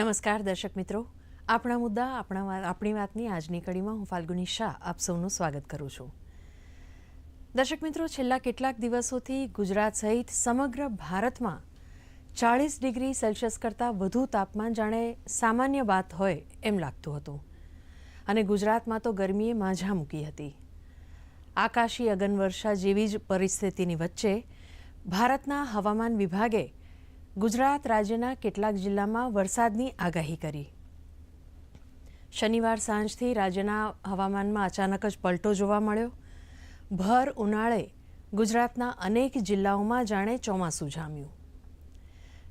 નમસ્કાર, દર્શક મિત્રો. આપણા મુદ્દા, આપણા આપણી વાતની આજની કડીમાં હું ફાલ્ગુની શાહ આપ સૌનું સ્વાગત કરું છું. દર્શક મિત્રો, છેલ્લા કેટલાક દિવસોથી ગુજરાત સહિત સમગ્ર ભારતમાં ચાળીસ ડિગ્રી સેલ્સિયસ કરતાં વધુ તાપમાન જાણે સામાન્ય વાત હોય એમ લાગતું હતું. અને ગુજરાતમાં તો ગરમીએ માઝા મૂકી હતી. આકાશી અગનવર્ષા જેવી જ પરિસ્થિતિની વચ્ચે ભારતના હવામાન વિભાગે ગુજરાત રાજ્યના કેટલાક જિલ્લામાં વરસાદની આગાહી કરી. શનિવાર સાંજથી રાજ્યના હવામાનમાં અચાનક જ પલટો જોવા મળ્યો. ભર ઉનાળે ગુજરાતના અનેક જિલ્લાઓમાં જાણે ચોમાસું જામ્યું.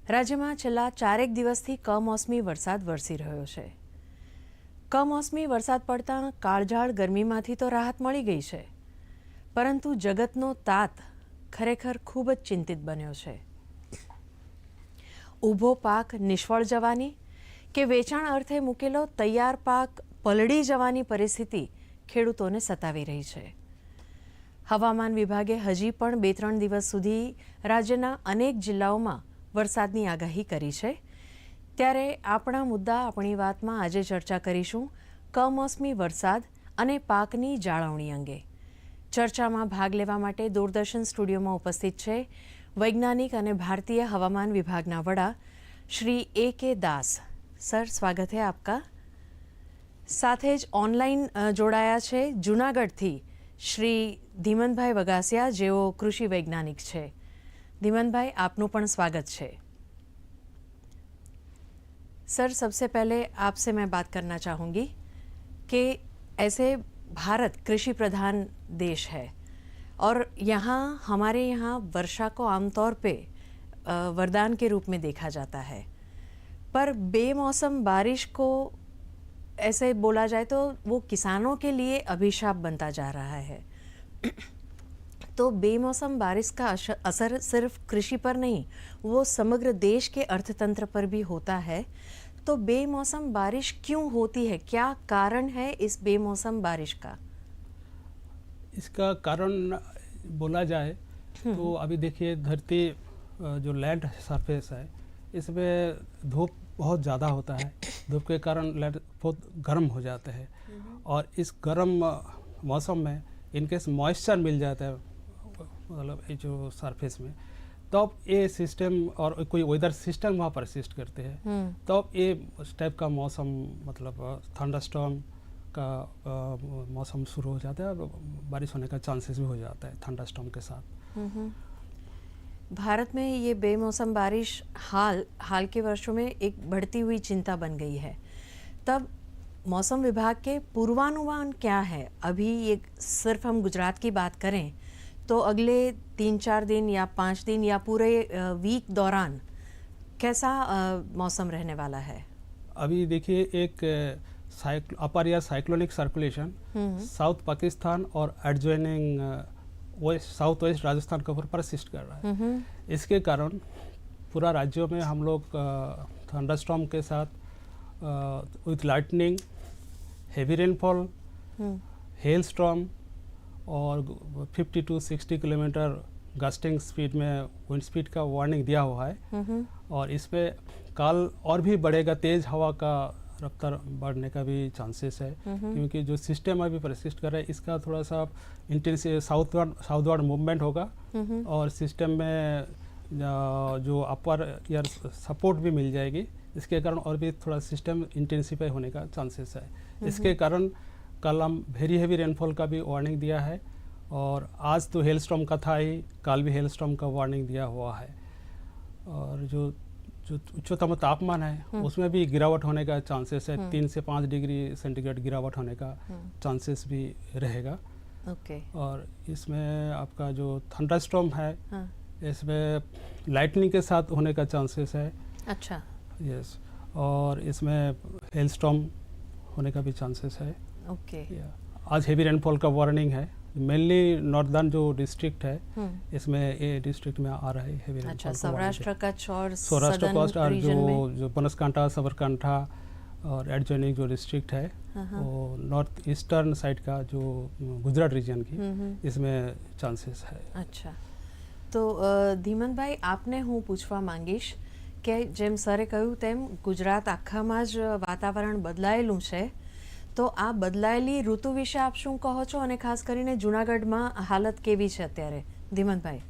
રાજ્યમાં છેલ્લા ચારેક દિવસથી કમોસમી વરસાદ વરસી રહ્યો છે. કમોસમી વરસાદ પડતા કાળઝાળ ગરમીમાંથી તો રાહત મળી ગઈ છે. પરંતુ જગતનો તાત ખરેખર ખૂબ જ ચિંતિત બન્યો છે. ઊભો પાક નિષ્ફળ જવાની કે વેચાણ અર્થે મૂકેલો તૈયાર પાક પલળી જવાની પરિસ્થિતિ ખેડૂતોને સતાવી રહી છે. હવામાન વિભાગે હજી પણ બે ત્રણ દિવસ સુધી રાજ્યના અનેક જિલ્લાઓમાં વરસાદની આગાહી કરી છે. ત્યારે આપણા મુદ્દા, આપણી વાતમાં આજે ચર્ચા કરીશું કમોસમી વરસાદ અને પાકની જાળવણી અંગે. ચર્ચામાં ભાગ લેવા માટે દૂરદર્શન સ્ટુડિયોમાં ઉપસ્થિત છે વૈજ્ઞાનિક અને ભારતીય હવામાન વિભાગના વડા શ્રી એ કે દાસ સર સ્વાગત है आपका સાથે જ ઓનલાઈન અ, જોડાયા છે જૂનાગઢથી શ્રી ધીમનભાઈ વગાસિયા જેઓ કૃષિ વૈજ્ઞાનિક છે ધીમનભાઈ આપનું પણ સ્વાગત છે सर सबसे पहले आपसे मैं बात करना चाहूँगी कि ऐसे भारत कृषि प्रधान देश है और यहाँ, हमारे यहाँ वर्षा को आमतौर पे वरदान के रूप में देखा जाता है। पर बेमौसम बारिश को ऐसे बोला जाए तो वो किसानों के लिए अभिशाप बनता जा रहा है। तो बेमौसम बारिश का असर सिर्फ़ कृषि पर नहीं, वो समग्र देश के अर्थतंत्र पर भी होता है। तो बेमौसम बारिश क्यों होती है? क्या कारण है इस बेमौसम बारिश का? इसका कारण बोला जाए तो अभी देखिए धरती जो लैंड सरफेस है इसमें धूप बहुत ज़्यादा होता है। धूप के कारण लैंड बहुत गर्म हो जाता है। और इस गर्म मौसम में इनकेस मॉइस्चर मिल जाता है मतलब ये जो सरफेस में। तब ये सिस्टम और कोई वेदर सिस्टम वहाँ परसिस्ट करते हैं। हम्म। तब ये उस टाइप का मौसम मतलब थंडरस्टॉर्म का मौसम शुरू हो जाता है और बारिश होने का चांसेस भी हो जाता है थंडरस्टॉर्म के साथ। भारत में ये बेमौसम बारिश हाल हाल के वर्षों में एक बढ़ती हुई चिंता बन गई है। तब मौसम विभाग के पूर्वानुमान क्या है? अभी ये सिर्फ़ हम गुजरात की बात करें तो अगले तीन चार दिन या पाँच दिन या पूरे वीक दौरान कैसा मौसम रहने वाला है? अभी देखिए एक अपर या cyclonic circulation hmm. South Pakistan और adjoining west south west Rajasthan के ऊपर परसिस्ट कर रहा है। इसके कारण पूरा राज्यों में हम लोग थंडरस्टॉर्म के साथ with lightning heavy rainfall hail storm और 50 टू 60 किलोमीटर गस्टिंग स्पीड में विंड स्पीड का वार्निंग दिया हुआ है। और इस पर कल और भी बढ़ेगा तेज़ हवा का रफ्तार बढ़ने का भी चांसेस है। हम्म क्योंकि जो सिस्टम अभी परसिस्ट कर रहा है इसका थोड़ा सा इंटेंस साउथवर्ड साउथवर्ड मूवमेंट होगा। हम्म और सिस्टम में जो अपर ईयर सपोर्ट भी मिल जाएगी। इसके कारण और भी थोड़ा सिस्टम इंटेंसिफाई होने का चांसेस है। इसके कारण कल हम वेरी हैवी रेनफॉल का भी वार्निंग दिया है। और आज तो हेल स्टॉर्म का था ही कल भी हेल स्टॉर्म का वार्निंग दिया हुआ है। और जो जो उच्चतम तापमान है उसमें भी गिरावट होने का चांसेस है तीन से पाँच डिग्री सेंटीग्रेड गिरावट होने का चांसेस भी रहेगा। ओके। और इसमें आपका जो थंडा थंडरस्टॉर्म है हाँ। इसमें लाइटनिंग के साथ होने का चांसेस है। अच्छा। यस और इसमें हेल स्टॉर्म होने का भी चांसेस है। ओके। आज हेवी रेनफॉल का वार्निंग है। मेनली नॉर्दर्न जो डिस्ट्रिक्ट है हम्म इसमें ये डिस्ट्रिक्ट में आ रहा है हेवी रेनफॉल अच्छा का सौराष्ट्र कच्छ और सौराष्ट्र southern कोस्ट और region जो में जो बनसकांठा सबरकांठा और एडजॉइनिंग जो डिस्ट्रिक्ट है हाँ, हाँ। वो नॉर्थ ईस्टर्न साइड का जो गुजरात रीजन की हम्म, हम्म। इसमें चांसेस है અચ્છા તો અ, ધીમનભાઈ આપને હું પૂછવા માંગીશ કે જેમ સરે કહ્યું તેમ ગુજરાત આખામાં જ વાતાવરણ બદલાયેલું છે તો આ બદલાયેલી ઋતુ વિશે આપ શું કહો છો અને ખાસ કરીને જૂનાગઢમાં હાલત કેવી છે અત્યારે? ધીમંતભાઈ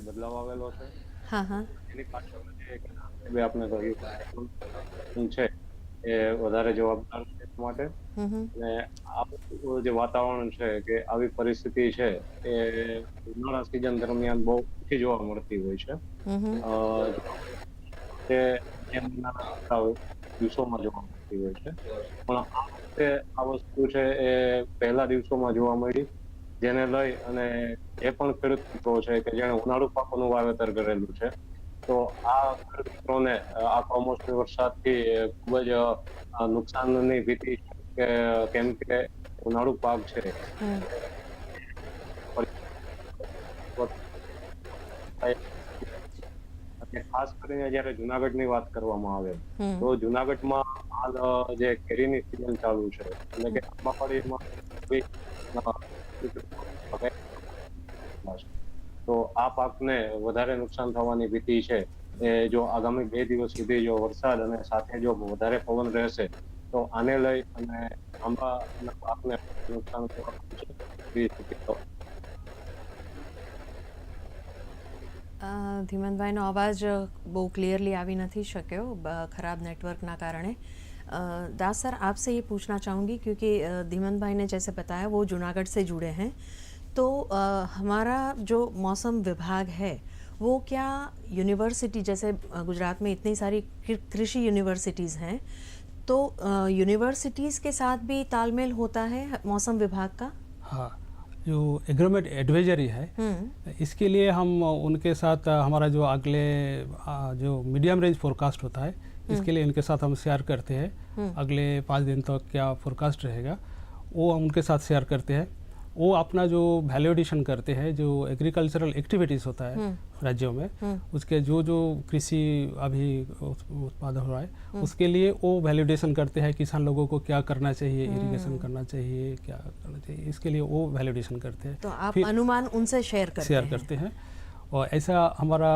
બદલાવ આવેલો છે હા હા. એની પાછળ જે આપણે કહ્યું છે એ વધારે જવાબદાર છે. માટે. અને આ જે વાતાવરણ છે કે આવી પરિસ્થિતિ છે એ ઉનાળા સિઝન દરમિયાન બહુ ઓછી જોવા મળતી હોય છે. તે દિવસોમાં જોવા મળતી હોય છે. પણ આ વખતે આ વસ્તુ છે એ પહેલા દિવસોમાં જોવા મળી. જેને લઈ અને એ પણ ખેડૂત મિત્રો છે કે જેણે ઉનાળુ પાકોનું વાવેતર કરેલું છે. તો આ ખેડૂત આ કમોસમી વરસાદથી ખૂબ જ નુકસાનની ભીતિ કે કેમ કે ઉનાળુ પાક છે. ખાસ કરીને જયારે જુનાગઢની વાત કરવામાં આવે તો જુનાગઢમાં હાલ જે કેરીની સિઝન ચાલુ છે એટલે કે અ, તો આ પાકને વધારે નુકસાન થવાની ભીતિ છે એ જો આગામી બે દિવસ સુધી જો વરસાદ અને સાથે જો વધારે પવન રહેશે તો આને લઈ અને આંબાના પાકને નુકસાન થવાનું છે એવી શક્યતાઓ અ, ધીમંતભાઈનો અવાજ અ, બહુ क्लियरली આવી નથી શક્યો ब- खराब नेटवर्क ना कारण अ, दास सर आपसे ये पूछना चाहूँगी क्योंकि अ, धीमन भाई ने जैसे बताया वो जूनागढ़ से जुड़े हैं तो अ, हमारा जो मौसम विभाग है वो क्या यूनिवर्सिटी जैसे गुजरात में इतनी सारी कृषि यूनिवर्सिटीज़ हैं तो यूनिवर्सिटीज़ के साथ भी तालमेल होता है मौसम विभाग का? हाँ जो एग्रोमेट एडवाइजरी है हम्म। इसके लिए हम उनके साथ हमारा जो अगले जो मीडियम रेंज फोरकास्ट होता है इसके लिए इनके साथ हम शेयर करते हैं। अगले पाँच दिन तक तो क्या फोरकास्ट रहेगा वो हम उनके साथ शेयर करते हैं। वो अपना जो वैल्यूडेशन करते हैं जो एग्रीकल्चरल एक्टिविटीज़ होता है राज्यों में उसके जो जो कृषि अभी उत्पादन हो रहा है उसके लिए वो वैल्यूडेशन करते हैं किसान लोगों को क्या करना चाहिए इरिगेशन करना चाहिए क्या करना चाहिए इसके लिए वो वैल्यूडेशन करते हैं। तो आप अनुमान उनसे शेयर करते शेयर करते हैं। और ऐसा हमारा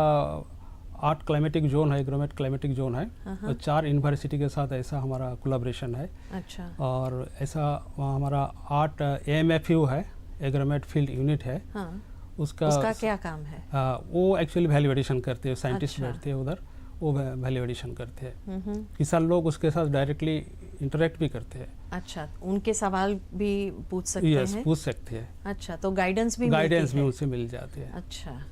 आठ क्लाइमेटिक जोन है ग्रोमेट क्लाइमेटिक जोन है। हाँ, हाँ। और चार यूनिवर्सिटी के साथ ऐसा हमारा कोलाब्रेशन है। अच्छा। और ऐसा वहाँ हमारा आठ एम एफ़ यू है एग्रोमेट फ़ील्ड यूनिट है। हाँ। उसका उसका क्या काम है? आ, वो एक्चुअली वैल्यूएडिशन करते हैं साइंटिस्ट अच्छा। बैठते हैं उधर वो वैल्यूएडिशन करते हैं। हम्म, हम्म। किसान लोग उसके साथ डायरेक्टली इंटरेक्ट भी करते हैं। अच्छा उनके सवाल भी पूछ सकते yes, हैं? पूछ सकते हैं। अच्छा तो गाइडेंस भी गाइडेंस भी उनसे मिल जाते हैं। अच्छा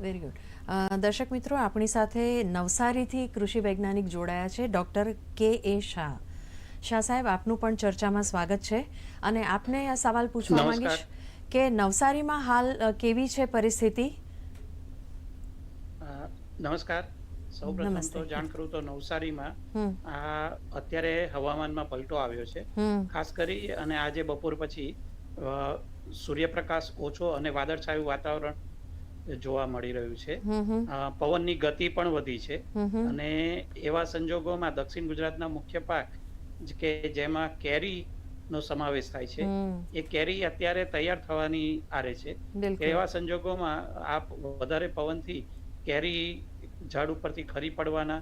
वेरी गुड દર્શક મિત્રો આપણી સાથે નવસારીથી કૃષિ વૈજ્ઞાનિક જોડાયા છે ડૉક્ટર કે એ શાહ. શાહ સાહેબ આપનું પણ ચર્ચામાં સ્વાગત છે અને આપને આ સવાલ પૂછવા માંગીશ કે નવસારીમાં હાલ કેવી છે પરિસ્થિતિ? નમસ્કાર. સૌપ્રથમ તો જાણ કરું તો નવસારીમાં આ અત્યારે હવામાનમાં પલટો આવ્યો છે. ખાસ કરી અને આજે બપોર પછી સૂર્યપ્રકાશ ઓછો અને વાદળછાયું વાતાવરણ જોવા મળી રહ્યું છે. પવનની ગતિ પણ વધી છે. અને એવા સંજોગોમાં દક્ષિણ ગુજરાતના મુખ્ય પાક કે જેમાં કેરી નો સમાવેશ થાય છે એ કેરી અત્યારે તૈયાર થવાની આરે છે. એવા સંજોગોમાં આ વધારે પવનથી કેરી ઝાડ ઉપરથી ખરી પડવાના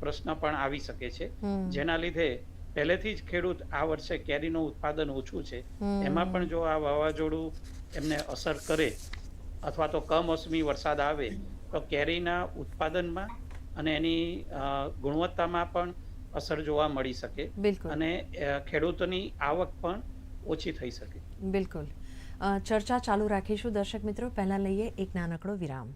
પ્રશ્ન પણ આવી શકે છે. જેના લીધે પહેલેથી જ ખેડૂત આ વર્ષે કેરીનું ઉત્પાદન ઓછું છે. એમાં પણ જો આ વાવાઝોડું એમને અસર કરે અથવા તો કમોસમી વરસાદ આવે તો કેરીના ઉત્પાદનમાં અને એની ગુણવત્તામાં પણ અસર જોવા મળી શકે. બિલકુલ. અને ખેડૂતોની આવક પણ ઓછી થઈ શકે. બિલકુલ. ચર્ચા ચાલુ રાખીશું દર્શક મિત્રો. પહેલા લઈએ એક નાનકડો વિરામ.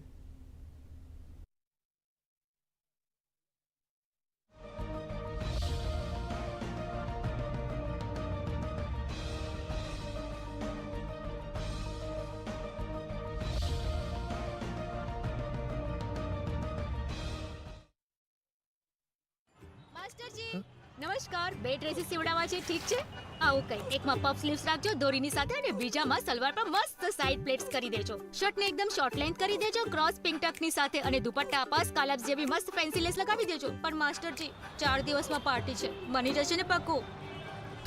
માસ્ટરજી નમસ્કાર. બે ડ્રેસીસ સીવડાવવા છે ઠીક છે? આવું કઈ. એકમાં પફ સ્લીવ્સ રાખજો દોરીની સાથે અને બીજામાં સલવાર પર મસ્ત સાઇડ પ્લેટ્સ કરી દેજો. શર્ટને એકદમ શોર્ટ લેન્થ કરી દેજો ક્રોસ પિંક ટકની સાથે અને દુપટ્ટા પાસ સ્કાલપ્સ જેવી મસ્ત ફેન્સી લેસ લગાવી દેજો. પણ માસ્ટરજી ચાર દિવસમાં પાર્ટી છે. બની જશે ને પાક્કું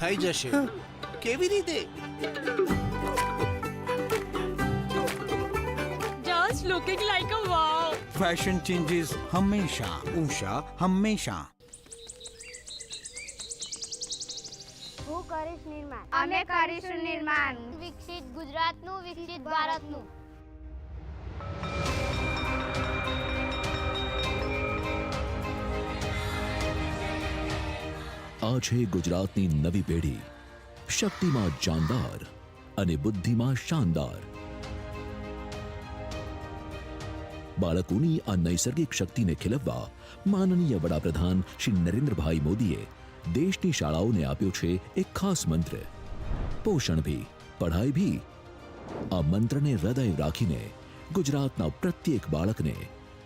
થઈ જશે. કેવી રીતે? Just looking like a wow fashion changes હંમેશા. ઉષા હંમેશા. કરીશ નિર્માણ. અમે કરીશું નિર્માણ. વિકસિત ગુજરાતનું વિકસિત ભારતનું. આ છે ગુજરાતની નવી પેઢી. શક્તિમાં જાનદાર અને બુદ્ધિમાં શાનદાર. બાળકોની આ નૈસર્ગિક શક્તિને ખીલવવા માનનીય વડાપ્રધાન શ્રી નરેન્દ્રભાઈ મોદીએ દેશની શાળાઓને આપ્યો છે એક ખાસ મંત્ર. પોષણ ભી, પઢાઈ ભી. આ મંત્રને હૃદય રાખીને ગુજરાતના પ્રત્યેક બાળકને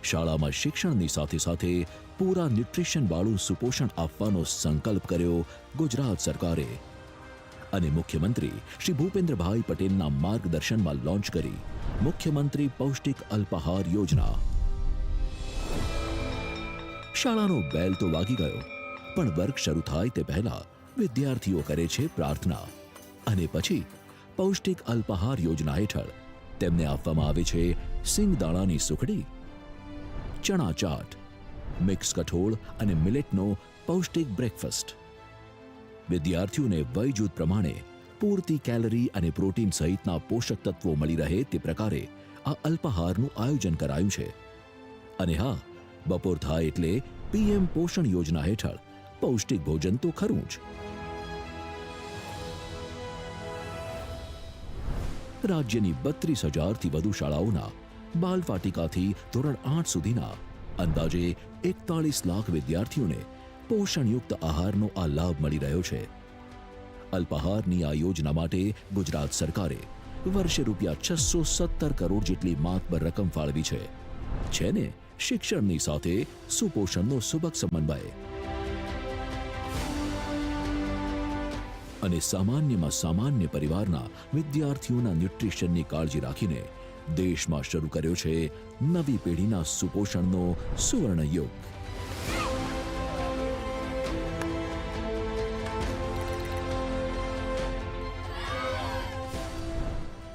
શાળામાં શિક્ષણની સાથે સાથે પૂરા ન્યુટ્રિશન વાળું સુપોષણ આપવાનો સંકલ્પ કર્યો ગુજરાત સરકારે. અને મુખ્યમંત્રી શ્રી ભૂપેન્દ્રભાઈ પટેલના માર્ગદર્શનમાં લોન્ચ કરી મુખ્યમંત્રી પૌષ્ટિક અલ્પાહાર યોજના. શાળાનો બેલ તો વાગી ગયો. પણ વર્ગ શરૂ થાય તે પહેલા વિદ્યાર્થીઓ કરે છે પ્રાર્થના. અને પછી પૌષ્ટિક અલ્પાહાર યોજના હેઠળ તેમને આપવામાં આવે છે સિંગદાણાની સુખડી, ચણા ચાટ, મિક્સ કઠોળ અને મિલેટનો પૌષ્ટિક બ્રેકફાસ્ટ. વિદ્યાર્થીઓને વય જૂથ પ્રમાણે પૂરતી કેલરી અને પ્રોટીન સહિતના પોષક તત્વો મળી રહે તે પ્રકારે આ અલ્પાહારનું આયોજન કરાયું છે. અને હા, બપોર થાય એટલે પીએમ પોષણ યોજના હેઠળ પૌષ્ટિક ભોજન તો ખરું જ. રાજ્યની બત્રીસ હજારથી વધુ શાળાઓના બાલવાટિકાથી ધોરણ આઠ સુધીના અંદાજે એકતાળીસ લાખ વિદ્યાર્થીઓને પોષણયુક્ત આહારનો આ લાભ મળી રહ્યો છે. અલ્પાહારની આ યોજના માટે ગુજરાત સરકારે વર્ષે રૂપિયા છસો સત્તર કરોડ જેટલી માતબર રકમ ફાળવી છે. છે ને શિક્ષણની સાથે સુપોષણનો સુબક સમન્વય અને સામાન્યમાં સામાન્ય પરિવારના વિદ્યાર્થીઓના ન્યુટ્રિશનની કાળજી રાખીને દેશમાં શરૂ કર્યો છે નવી પેઢીના સુપોષણનો સુવર્ણ યુગ.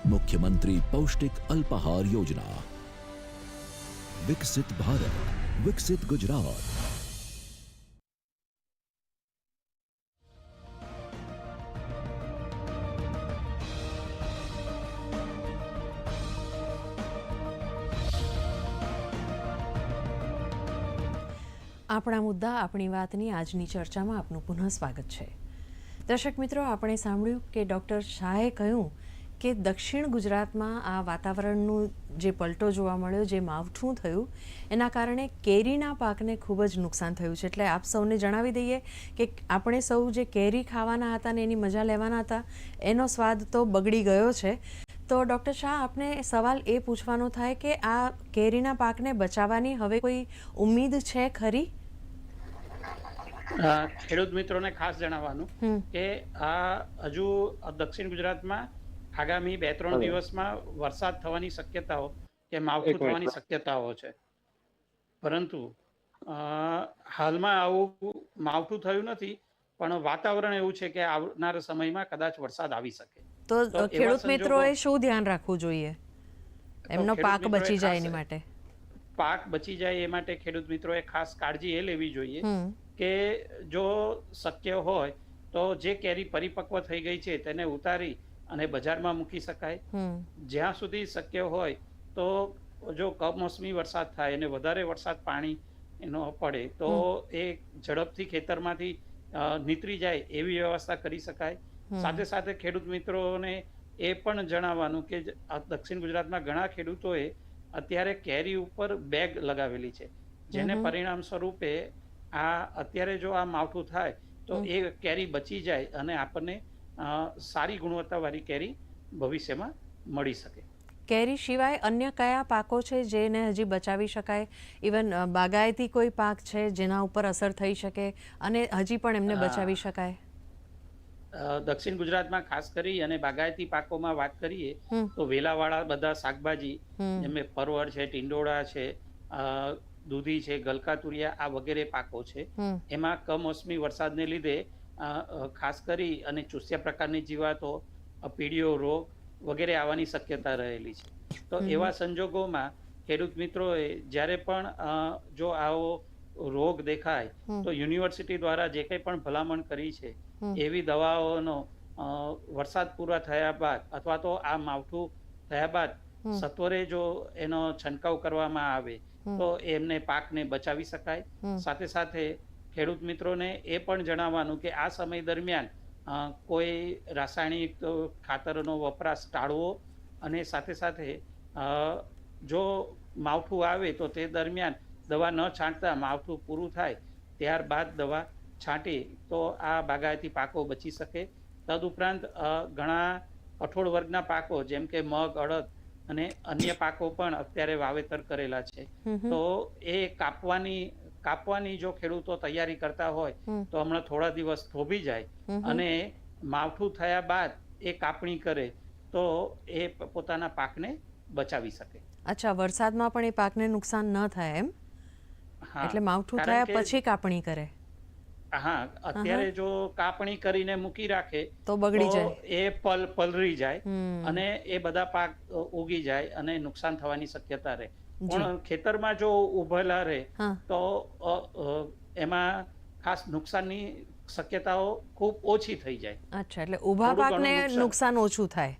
મુખ્યમંત્રી પૌષ્ટિક અલ્પાહાર યોજના. વિકસિત ભારત, વિકસિત ગુજરાત. આપણા મુદ્દા, આપણી વાતની આજની ચર્ચામાં આપનું પુનઃ સ્વાગત છે. દર્શક મિત્રો, આપણે સાંભળ્યું કે ડૉક્ટર શાહે કહ્યું કે દક્ષિણ ગુજરાતમાં આ વાતાવરણનું જે પલટો જોવા મળ્યો, જે માવઠું થયું, એના કારણે કેરીના પાકને ખૂબ જ નુકસાન થયું છે. એટલે આપ સૌને જણાવી દઈએ કે આપણે સૌ જે કેરી ખાવાના હતા ને એની મજા લેવાના હતા, એનો સ્વાદ તો બગડી ગયો છે. તો ડૉક્ટર શાહ આપને સવાલ એ પૂછવાનો થાય કે આ કેરીના પાકને બચાવવાની હવે કોઈ ઉમ્મીદ છે ખરી? ખેડૂત મિત્રોને ખાસ જણાવવાનું કે આ હજુ દક્ષિણ ગુજરાતમાં આગામી બે ત્રણ. દિવસમાં વરસાદ થવાની શક્યતાઓ કે માવઠું થવાની શક્યતાઓ છે. પરંતુ અ, હાલમાં આવું માવઠું થયું નથી પણ વાતાવરણ એવું છે કે આવનાર સમયમાં કદાચ વરસાદ આવી શકે. તો ખેડૂત મિત્રોએ શું ધ્યાન રાખવું જોઈએ? એમનો પાક બચી જાય એની માટે. પાક બચી જાય એ માટે ખેડૂત મિત્રોએ ખાસ કાળજી એ લેવી જોઈએ કે જો શક્ય હોય તો જે કેરી પરિપક્વ થઈ ગઈ છે તેને ઉતારી અને બજારમાં મૂકી શકાય. જ્યાં સુધી શક્ય હોય તો જો કમોસમી વરસાદ થાય અને વધારે વરસાદ પાણી એનો પડે તો એ ઝડપથી ખેતરમાંથી નીતરી જાય એવી વ્યવસ્થા કરી શકાય. સાથે સાથે ખેડૂત મિત્રોને એ પણ જણાવવાનું કે દક્ષિણ ગુજરાતમાં ઘણા ખેડૂતોએ અત્યારે કેરી ઉપર બેગ લગાવેલી છે જેને પરિણામ સ્વરૂપે આ અત્યારે જો આ માવઠું થાય તો એ કેરી બચી જાય અને આપણને સારી ગુણવત્તાવાળી કેરી ભવિષ્યમાં મળી શકે. કેરી સિવાય અન્ય કયા પાકો છે જેને હજી બચાવી શકાય? ઇવન બાગાયતી કોઈ પાક છે જેના ઉપર અસર થઈ શકે અને હજી પણ એમને બચાવી શકાય? દક્ષિણ ગુજરાતમાં ખાસ કરી અને બાગાયતી પાકોમાં વાત કરીએ. તો વેલાવાળા બધા શાકભાજી. જેમ પરવર છે ટિંડોળા છે દૂધી છે ગલકા તુરિયા આ વગેરે પાકો છે. એમાં કમોસમી વરસાદને લીધે ખાસ કરી અને ચૂસ્યા પ્રકારની જીવાતો પીડીઓ રોગ વગેરે આવવાની શક્યતા રહેલી છે. તો એવા સંજોગોમાં ખેડૂત મિત્રોએ જ્યારે પણ જો આવો રોગ દેખાય તો યુનિવર્સિટી દ્વારા જે કંઈ પણ ભલામણ કરી છે એવી દવાઓનો વરસાદ પૂરા થયા બાદ અથવા તો આ માવઠું થયા બાદ સત્વરે જો એનો છંટકાવ કરવામાં આવે તો એમને પાકને બચાવી શકાય. સાથે સાથે ખેડૂત મિત્રોને એ પણ જણાવવાનું કે આ સમય દરમિયાન કોઈ રાસાયણિક ખાતરનો વપરાશ ટાળવો અને સાથે સાથે જો માવઠું આવે તો તે દરમિયાન દવા ન છાંટતા માવઠું પૂરું થાય ત્યારબાદ દવા છાંટી તો આ બાગાયતી પાકો બચી શકે. તદુપરાંત ઘણા કઠોળ વર્ગના પાકો જેમ કે મગ અડદ અને અન્ય પાકો પણ અત્યારે વાવેતર કરેલા છે. તો એ કાપવાની કાપવાની જો ખેડૂતો તૈયારી કરતા હોય તો હમણાં થોડા દિવસ થોભી જાય અને માવઠું થયા બાદ એ કાપણી કરે તો એ પોતાના પાકને બચાવી શકે. અચ્છા વરસાદમાં પણ એ પાકને નુકસાન ન થાય એમ? એટલે માવઠું થયા પછી કાપણી કરે. હા અત્યારે જો કાપણી કરીને મૂકી રાખે તો બગડી જાય. એ પલ પલરી જાય અને એ બધા પાક ઉગી જાય અને નુકસાન થવાની શક્યતા રહે. પણ ખેતરમાં જો ઉભેલા રહે તો એમાં ખાસ નુકસાનની શક્યતાઓ ખૂબ ઓછી થઈ જાય. અચ્છા એટલે ઊભા પાકને નુકસાન. ઓછું થાય.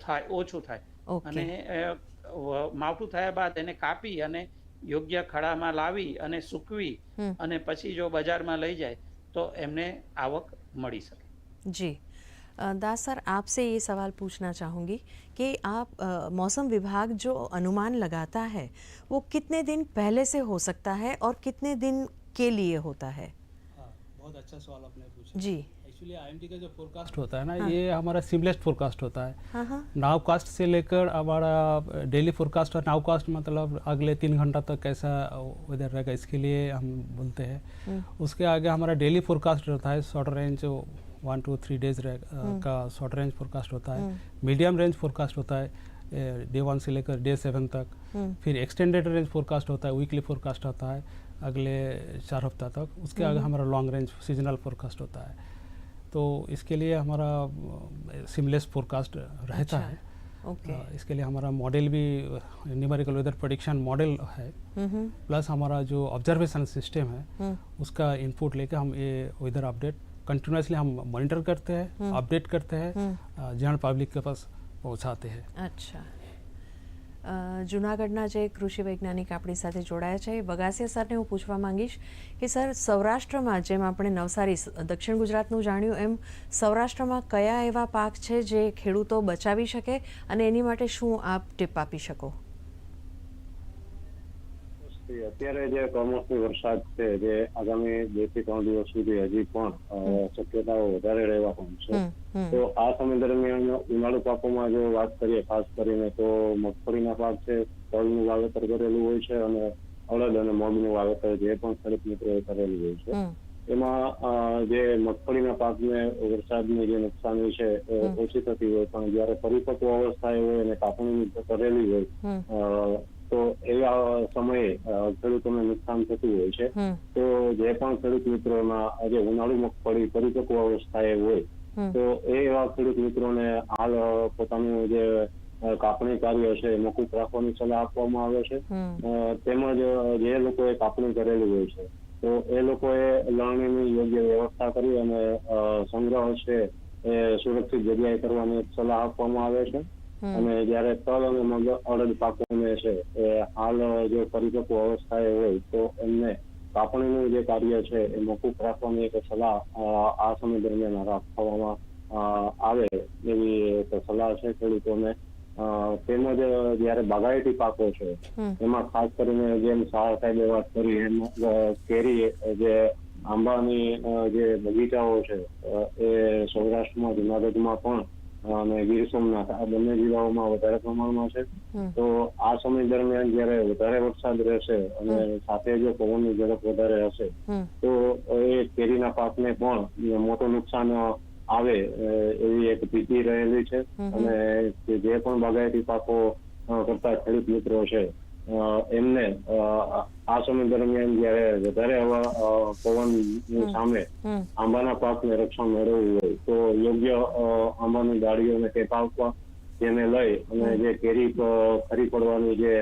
થાય ઓછું થાય. અને માવઠું થયા બાદ એને કાપી અને યોગ્ય ખડામાં લાવી અને સૂકવી અને પછી જો બજારમાં લઈ જાય તો એમને આવક મળી શકે जी अ, दास सर आपसे ये सवाल पूछना चाहूँगी कि आप अ, मौसम विभाग जो अनुमान लगाता है वो कितने दिन पहले से हो सकता है और कितने दिन के लिए होता है हाँ बहुत अच्छा सवाल आपने पूछा जी एक्चुअली आई का जो फोरकास्ट होता है ना हाँ. ये हमारा सिमलेस्ट फोरकास्ट होता है। हाँ हाँ। नाव कास्ट से लेकर हमारा डेली फोरकास्ट और नाव कास्ट मतलब अगले तीन घंटा तक तो कैसा वेदर रहेगा इसके लिए हम बोलते हैं। उसके आगे हमारा डेली फोरकास्ट रहता है short range one two three days का शॉर्ट रेंज फोरकास्ट होता है। मीडियम रेंज फोरकास्ट होता है डे वन से लेकर डे सेवन तक। फिर एक्सटेंडेड रेंज फोरकास्ट होता है वीकली फोरकास्ट होता है अगले चार हफ़्ता तक। उसके आगे हमारा लॉन्ग रेंज सीजनल फोरकास्ट होता है। तो इसके लिए हमारा सिमलेस फोरकास्ट रहता अच्छा, है। ओके। okay. इसके लिए हमारा मॉडल भी न्यूमेरिकल वेदर प्रोडिक्शन मॉडल है। प्लस हमारा जो ऑब्जर्वेशन सिस्टम है हम्म। उसका इनपुट लेकर हम ये वेदर अपडेट कंटिन्यूसली हम मॉनिटर करते हैं हम्म। अपडेट करते हैं हम्म। जनरल पब्लिक के पास पहुंचाते हैं। अच्छा। જુનાગઢના જે કૃષિ વૈજ્ઞાનિક આપણી સાથે જોડાયા છે. એ બગાસિયા સરને હું પૂછવા માંગીશ કે સર સૌરાષ્ટ્રમાં જેમ આપણે નવસારી દક્ષિણ ગુજરાતનું જાણ્યું એમ સૌરાષ્ટ્રમાં કયા એવા પાક છે જે ખેડૂતો બચાવી શકે અને એની માટે શું આપ ટીપ આપી શકો? અત્યારે જે કમોસમી વરસાદ છે જે આગામી બેથી ત્રણ દિવસ સુધી હજી પણ શક્યતાઓ વધારે રહેવા પણ છે. તો આ સમય દરમિયાન ઉનાળુ પાકોમાં જો વાત કરીએ ખાસ કરીને તો મગફળીના પાક છે તલનું વાવેતર કરેલું હોય છે અને અડદ અને મગનું વાવેતર જે પણ ખરીફ મિત્રોએ કરેલું હોય છે. એમાં જે મગફળીના પાકને વરસાદની જે નુકસાની છે એ ઓછી થતી હોય પણ જયારે પરિપક્વ અવસ્થાએ હોય અને કાપણી કરેલી હોય તો એવા સમયે ખેડૂતોને નુકસાન થતું હોય છે. તો જે પણ ખેડૂત મિત્રોના જે ઉનાળુ મગફળી પરિપક્વ અવસ્થાએ હોય હમ. તો એ એવા ખેડૂત મિત્રોને હાલ પોતાનું જે કાપણી કાર્ય છે એ મોકૂફ રાખવાની સલાહ આપવામાં આવે છે. તેમજ જે લોકોએ કાપણી કરેલી હોય છે તો એ લોકોએ લણણીની યોગ્ય વ્યવસ્થા કરી અને સંગ્રહ છે એ સુરક્ષિત જગ્યાએ કરવાની સલાહ આપવામાં આવે છે. અને જયારે તલ અને મગ અડદ પાકોને છે એ હાલ જો પરિપક્વ અવસ્થાએ હોય તો એમને કાપણીનું જે કાર્ય છે એ મોકૂફ રાખવાની એક સલાહ આ સમય દરમિયાન રાખવામાં આવે એવી એક સલાહ છે ખેડૂતોને. તેમજ જયારે બાગાયતી પાકો છે એમાં ખાસ કરીને જેમ શાહ સાહેબે વાત કરી એમ કેરી જે આંબાની જે બગીચાઓ છે એ સૌરાષ્ટ્રમાં જુનાગઢમાં પણ અને ગીર સોમનાથ આ બંને જિલ્લાઓમાં વધારે પ્રમાણમાં છે. તો આ સમય દરમિયાન જયારે વધારે વરસાદ રહેશે અને સાથે જો પવનની ઝડપ વધારે હશે તો એ કેરીના પાકને પણ મોટું નુકસાન આવે એવી એક ભીતિ રહેલી છે. અને જે પણ બાગાયતી પાકો કરતા ખેડૂત મિત્રો છે એમને આ સમય દરમિયાન જયારે વધારે હવા પવન સામે આંબાના પાકને રક્ષણ મેળવવું હોય તો યોગ્ય આંબાની ડાળીઓને ટેપ આપવા જેને લઈ અને જે કેરી ખરી પડવાની જે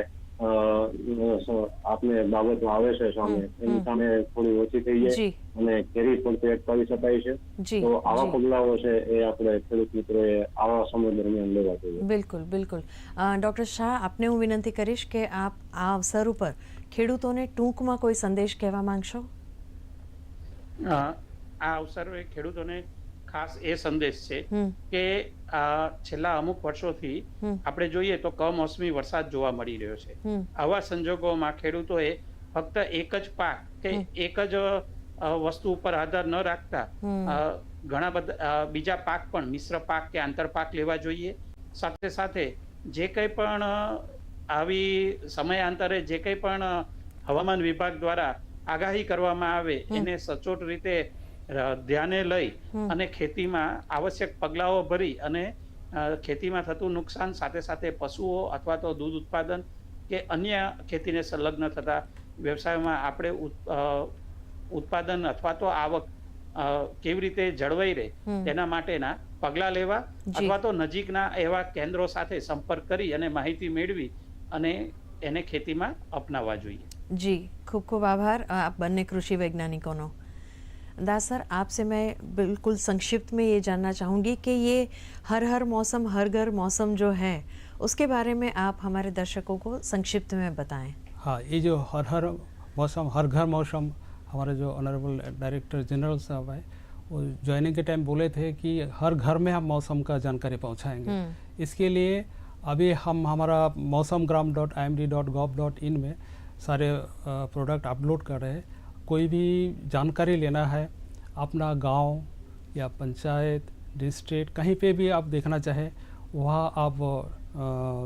આપને બાબતો આવે છે સામે એની સામે થોડી ઓછી થઈ જાય. અને કેરી પડતી અટકાવી શકાય છે. તો આવા પગલાઓ છે એ આપણે ખેડૂત મિત્રોએ આવા સમય દરમિયાન લેવા જોઈએ. બિલકુલ બિલકુલ. ડોક્ટર શાહ આપને હું વિનંતી કરીશ કે આપ આ અવસર ઉપર ખેડૂતોને ટૂંકમાં કોઈ સંદેશ કહેવા માંગશો? આ અવસરે ખેડૂતોને ખાસ એ સંદેશ છે કે આ છેલ્લા અમુક વર્ષોથી. આપણે જોઈએ તો કમોસમી વરસાદ જોવા મળી રહ્યો છે. આવા સંજોગોમાં ખેડૂતોએ ફક્ત એક જ પાક કે એક જ વસ્તુ ઉપર આધાર ન રાખતા ઘણા બધા બીજા પાક પણ મિશ્ર પાક કે આંતર પાક લેવા જોઈએ. સાથે સાથે જે કંઈ પણ આવી સમયાંતરે જે કંઈ પણ હવામાન વિભાગ દ્વારા આગાહી કરવામાં આવે એને સચોટ રીતે ધ્યાને લઈ અને ખેતીમાં આવશ્યક પગલાઓ ભરી અને ખેતીમાં થતું નુકસાન સાથે સાથે પશુઓ અથવા તો દૂધ ઉત્પાદન કે અન્ય ખેતીને સંલગ્ન થતા વ્યવસાયમાં આપણે ઉત્પાદન અથવા તો આવક અ, કેવી રીતે જળવાઈ રહે તેના માટેના પગલાં લેવા જી. અથવા તો નજીકના એવા કેન્દ્રો સાથે સંપર્ક કરી અને માહિતી મેળવી અને એને ખેતીમાં અપનાવવા જોઈએ जी खूब खूब आभार आप બંને कृषि वैज्ञानिकों दास सर आपसे मैं बिल्कुल संक्षिप्त में ये जानना चाहूँगी कि ये हर हर मौसम हर घर मौसम जो है उसके बारे में आप हमारे दर्शकों को संक्षिप्त में बताएं हाँ ये जो हर हर मौसम हर घर मौसम हमारे जो ऑनरेबल डायरेक्टर जनरल साहब है वो ज्वाइनिंग के टाइम बोले थे कि हर घर में हम मौसम का जानकारी पहुंचाएँगे। इसके लिए अभी हम हमारा Mausamgram dot I M D dot gov dot in में सारे प्रोडक्ट अपलोड कर रहे हैं। कोई भी जानकारी लेना है अपना गाँव या पंचायत डिस्ट्रिक्ट कहीं पे भी आप देखना चाहें वहाँ आप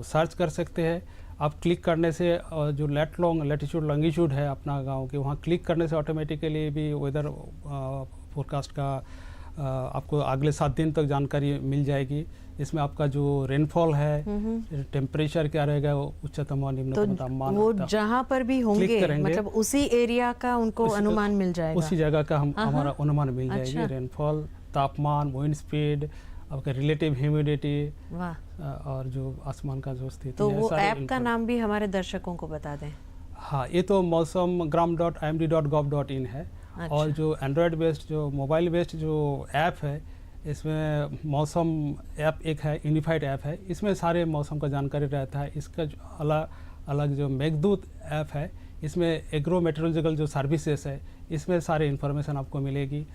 सर्च कर सकते हैं। आप क्लिक करने से जो लेट लॉन्ग लेटीट्यूड लॉन्गिट्यूड है अपना गाँव के वहाँ क्लिक करने से ऑटोमेटिकली भी वेदर फोरकास्ट का आपको अगले सात दिन तक जानकारी मिल जाएगी। इसमें आपका जो रेनफॉल है टेम्परेचर क्या रहेगा वो उच्चतम और तो निम्नतम तापमान वो जहाँ पर भी होंगे मतलब उसी एरिया का उनको अनुमान मिल जाएगा। उसी जगह का हम। हमारा अनुमान मिल अच्छा। जाएगी रेनफॉल तापमान विंड स्पीड आपका रिलेटिव ह्यूमिडिटी और जो आसमान का जो स्थिति तो वो ऐप का नाम भी हमारे दर्शकों को बता दें। हाँ ये तो Mausamgram dot I M D dot gov dot in है। अच्छा। और जो एंड्रॉयड बेस्ड जो मोबाइल बेस्ड जो ऐप है इसमें मौसम ऐप एक है यूनिफाइड ऐप है। इसमें सारे मौसम का जानकारी रहता है। इसका जो अलग अलग जो मेघदूत ऐप है इसमें एग्रो मेट्रोलॉजिकल जो सर्विसेज़ है इसमें सारे इन्फॉर्मेशन आपको मिलेगी।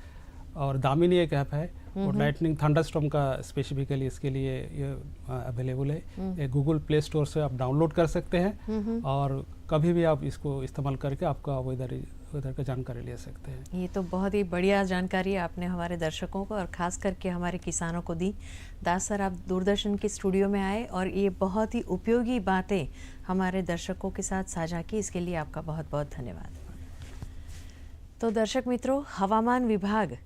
और दामिनी एक ऐप है। और लाइटनिंग थंडरस्टॉम का स्पेसिफिकली इसके लिए ये अवेलेबल है। हम्म। ये गूगल प्ले स्टोर से आप डाउनलोड कर सकते हैं। और कभी भी आप इसको इस्तेमाल करके आपका वेदर वेदर का जानकारी ले सकते हैं। ये तो बहुत ही बढ़िया जानकारी आपने हमारे दर्शकों को और ख़ास करके हमारे किसानों को दी। दास सर आप दूरदर्शन के स्टूडियो में आए और ये बहुत ही उपयोगी बातें हमारे दर्शकों के साथ साझा की। इसके लिए आपका बहुत बहुत धन्यवाद। तो दर्शक मित्रों हवामान विभाग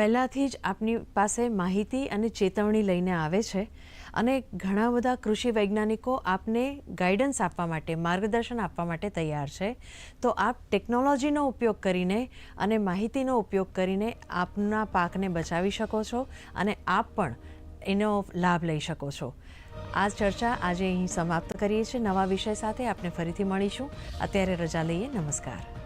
પહેલાંથી જ આપની પાસે માહિતી અને ચેતવણી લઈને આવે છે અને ઘણા બધા કૃષિ વૈજ્ઞાનિકો આપને ગાઈડન્સ આપવા માટે, માર્ગદર્શન આપવા માટે તૈયાર છે. તો આપ ટેકનોલોજીનો ઉપયોગ કરીને અને માહિતીનો ઉપયોગ કરીને આપના પાકને બચાવી શકો છો અને આપ પણ એનો લાભ લઈ શકો છો. આ ચર્ચા આજે અહીં સમાપ્ત કરીએ છીએ. નવા વિષય સાથે આપણે ફરીથી મળીશું. અત્યારે રજા લઈએ. નમસ્કાર.